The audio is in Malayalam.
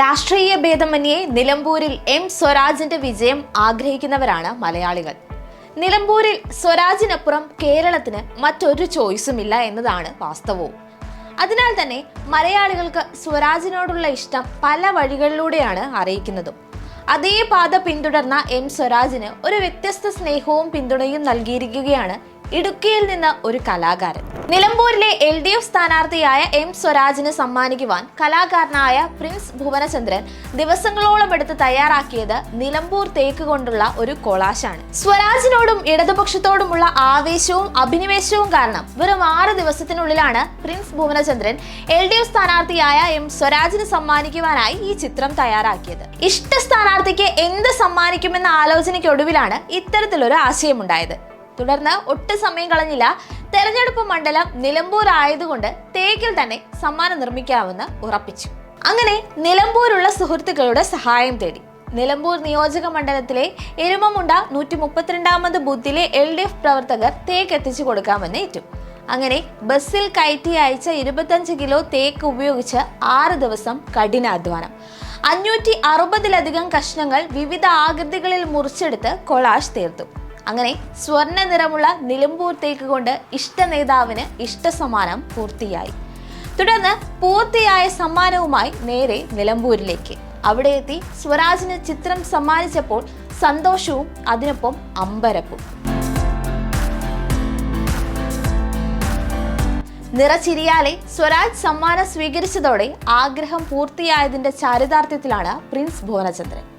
രാഷ്ട്രീയ ഭേദമന്യേ നിലമ്പൂരിൽ എം സ്വരാജിന്റെ വിജയം ആഗ്രഹിക്കുന്നവരാണ് മലയാളികൾ. നിലമ്പൂരിൽ സ്വരാജിനപ്പുറം കേരളത്തിന് മറ്റൊരു ചോയ്സുമില്ല എന്നതാണ് വാസ്തവവും. അതിനാൽ തന്നെ മലയാളികൾക്ക് സ്വരാജിനോടുള്ള ഇഷ്ടം പല വഴികളിലൂടെയാണ് അറിയിക്കുന്നതും. അതേ പാത പിന്തുടർന്ന എം സ്വരാജിന് ഒരു വ്യത്യസ്ത സ്നേഹവും പിന്തുണയും നൽകിയിരിക്കുകയാണ് ഇടുക്കിയിൽ നിന്ന് ഒരു കലാകാരൻ. നിലമ്പൂരിലെ എൽ ഡി എഫ് സ്ഥാനാർത്ഥിയായ എം സ്വരാജിന് സമ്മാനിക്കുവാൻ കലാകാരനായ പ്രിൻസ് ഭുവനചന്ദ്രൻ ദിവസങ്ങളോളം എടുത്ത് തയ്യാറാക്കിയത് നിലമ്പൂർ തേക്ക് കൊണ്ടുള്ള ഒരു കൊളാശാണ്. സ്വരാജിനോടും ഇടതുപക്ഷത്തോടുമുള്ള ആവേശവും അഭിനിവേശവും കാരണം വെറും ആറ് ദിവസത്തിനുള്ളിലാണ് Prince Bhuvanachandran L D F സ്ഥാനാർത്ഥിയായ M സ്വരാജിന് സമ്മാനിക്കുവാനായി ഈ ചിത്രം തയ്യാറാക്കിയത്. ഇഷ്ട സ്ഥാനാർത്ഥിക്ക് എന്ത് സമ്മാനിക്കുമെന്ന ആലോചനയ്ക്കൊടുവിലാണ് ഇത്തരത്തിലൊരു ആശയമുണ്ടായത്. തുടർന്ന് ഒട്ടും സമയം കളഞ്ഞില്ല തെരഞ്ഞെടുപ്പ് മണ്ഡലം നിലമ്പൂർ ആയതുകൊണ്ട് തേക്കിൽ തന്നെ സമ്മാനം നിർമ്മിക്കാമെന്ന് ഉറപ്പിച്ചു. അങ്ങനെ നിലമ്പൂരുള്ള സുഹൃത്തുക്കളുടെ സഹായം തേടി. നിലമ്പൂർ നിയോജക മണ്ഡലത്തിലെ എരുമമുണ്ട നൂറ്റി മുപ്പത്തിരണ്ടാമത് ബൂത്തിലെ എൽ ഡി എഫ് പ്രവർത്തകർ തേക്ക് എത്തിച്ചു കൊടുക്കാമെന്ന് ഏറ്റു. അങ്ങനെ ബസ്സിൽ കയറ്റി അയച്ച ഇരുപത്തഞ്ച് കിലോ തേക്ക് ഉപയോഗിച്ച് ആറ് ദിവസം കഠിനാധ്വാനം. അഞ്ഞൂറ്റി അറുപതിലധികം കഷ്ണങ്ങൾ വിവിധ ആകൃതികളിൽ മുറിച്ചെടുത്ത് കൊളാഷ് തീർത്തു. അങ്ങനെ സ്വർണ നിറമുള്ള നിലമ്പൂർ തേക്ക് കൊണ്ട് ഇഷ്ട നേതാവിന് ഇഷ്ട സമ്മാനം പൂർത്തിയായി. തുടർന്ന് പൂർത്തിയായ സമ്മാനവുമായി നേരെ നിലമ്പൂരിലേക്ക്. അവിടെ എത്തി സ്വരാജിന് ചിത്രം സമ്മാനിച്ചപ്പോൾ സന്തോഷവും അതിനൊപ്പം അമ്പരപ്പും. നിറച്ചിരിയാലെ സ്വരാജ് സമ്മാനം സ്വീകരിച്ചതോടെ ആഗ്രഹം പൂർത്തിയായതിന്റെ ചാരിതാർത്ഥ്യത്തിലാണ് പ്രിൻസ് ഭുവനചന്ദ്രൻ.